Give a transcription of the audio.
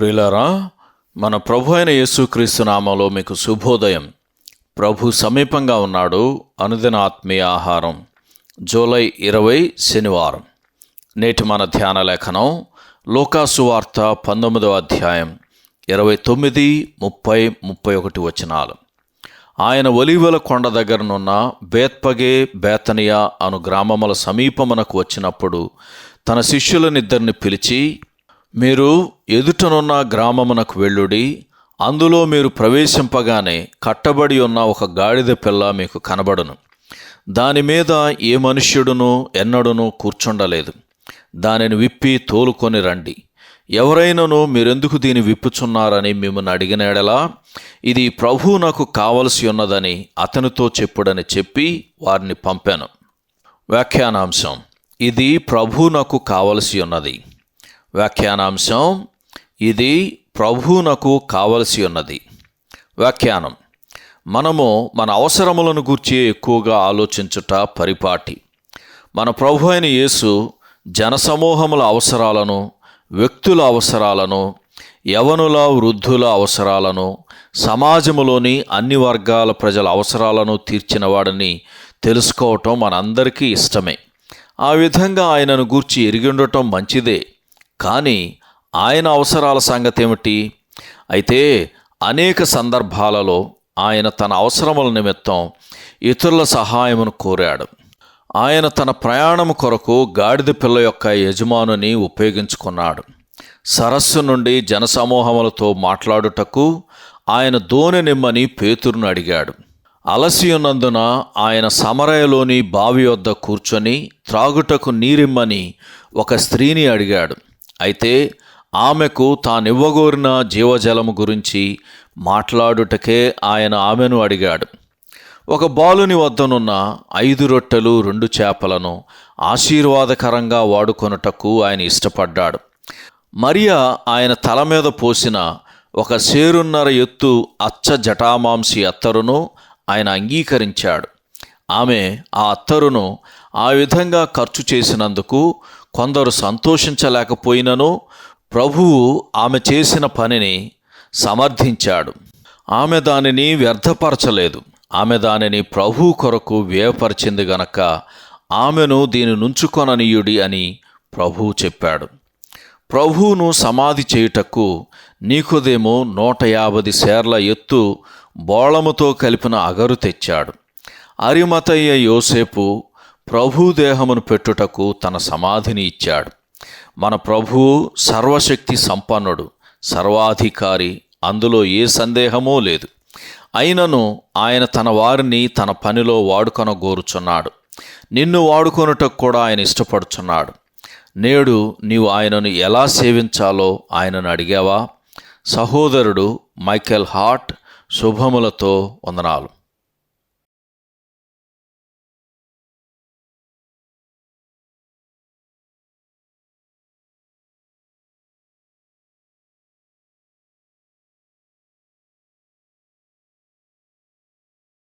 ప్రియులారా మన ప్రభు అయిన యేసుక్రీస్తు నామంలో మీకు శుభోదయం. ప్రభు సమీపంగా ఉన్నాడు అనుదిన ఆత్మీయ ఆహారం. జూలై ఇరవై శనివారం. నేటి మన ధ్యాన లేఖనం లోకాసు వార్త పంతొమ్మిదవ అధ్యాయం ఇరవై తొమ్మిది ముప్పై ముప్పై ఒకటి వచనాలు. ఆయన ఒలివల కొండ దగ్గరనున్న బేత్పగే బేతనియా అను గ్రామముల సమీపమునకు వచ్చినప్పుడు తన శిష్యులనిద్దరిని పిలిచి మీరు ఎదుటనున్న గ్రామమునకు వెళ్ళుడి అందులో మీరు ప్రవేశింపగానే కట్టబడి ఉన్న ఒక గాడిద పిల్ల మీకు కనబడును. దాని మీద ఏ మనుష్యుడును ఎన్నడును కూర్చుండలేదు. దానిని విప్పి తోలుకొని రండి. ఎవరైనాను మీరెందుకు దీన్ని విప్పుచున్నారని మిమ్మల్ని అడిగినాడలా ఇది ప్రభు నాకు కావలసి ఉన్నదని అతనితో చెప్పుడని చెప్పి వారిని పంపాను. వ్యాఖ్యానాంశం ఇది ప్రభు నాకు కావలసి ఉన్నది. వ్యాఖ్యానాంశం ఇది ప్రభువునకు కావలసి ఉన్నది. వ్యాఖ్యానం మనము మన అవసరములను గూర్చి ఎక్కువగా ఆలోచించుట పరిపాటి. మన ప్రభు అయిన యేసు జనసమూహముల అవసరాలను వ్యక్తుల అవసరాలను యవనుల వృద్ధుల అవసరాలను సమాజములోని అన్ని వర్గాల ప్రజల అవసరాలను తీర్చినవాడని తెలుసుకోవటం మనందరికీ ఇష్టమే. ఆ విధంగా ఆయనను గూర్చి ఎరిగిండటం మంచిదే. కానీ ఆయన అవసరాల సంగతి ఏమిటి అయితే అనేక సందర్భాలలో ఆయన తన అవసరముల నిమిత్తం ఇతరుల సహాయమును కోరాడు. ఆయన తన ప్రయాణము కొరకు గాడిద పిల్ల యొక్క యజమానుని ఉపయోగించుకున్నాడు. సరస్సు నుండి జనసమూహములతో మాట్లాడుటకు ఆయన దోణి నిమ్మని పేతురును అడిగాడు. అలసి ఉన్నందున ఆయన సమరయలోని బావి వద్ద కూర్చొని త్రాగుటకు నీరిమ్మని ఒక స్త్రీని అడిగాడు. అయితే ఆమెకు తానివ్వగోరిన జీవజలము గురించి మాట్లాడుటకే ఆయన ఆమెను అడిగాడు. ఒక బాలుని వద్దనున్న ఐదు రొట్టెలు రెండు చేపలను ఆశీర్వాదకరంగా వాడుకొనుటకు ఆయన ఇష్టపడ్డాడు. మరియా ఆయన తల మీద పోసిన ఒక సేరున్నర ఎత్తు అచ్చ జటామాంసి అత్తరును ఆయన అంగీకరించాడు. ఆమె ఆ అత్తరును ఆ విధంగా ఖర్చు చేసినందుకు కొందరు సంతోషించలేకపోయినను ప్రభువు ఆమె చేసిన పనిని సమర్థించాడు. ఆమె దానిని వ్యర్థపరచలేదు. ఆమె దానిని ప్రభు కొరకు వ్యయపరిచింది గనక ఆమెను దీని నుంచుకొననీయుడి అని ప్రభువు చెప్పాడు. ప్రభువును సమాధి చేయుటకు నీకుదేమో నూట యాభై సేర్ల ఎత్తు బోళముతో కలిపిన అగరు తెచ్చాడు. అరిమతయ్య యోసేపు ప్రభు దేహమును పెట్టుటకు తన సమాధిని ఇచ్చాడు. మన ప్రభువు సర్వశక్తి సంపన్నుడు సర్వాధికారి అందులో ఏ సందేహమూ లేదు. అయినను ఆయన తన వారిని తన పనిలో వాడుకొనగోరుచున్నాడు. నిన్ను వాడుకొనుటకు కూడా ఆయన ఇష్టపడుచున్నాడు. నేడు నీవు ఆయనను ఎలా సేవించాలో ఆయనను అడిగావా? సహోదరుడు మైకెల్ హార్ట్ శుభములతో వందనాలు.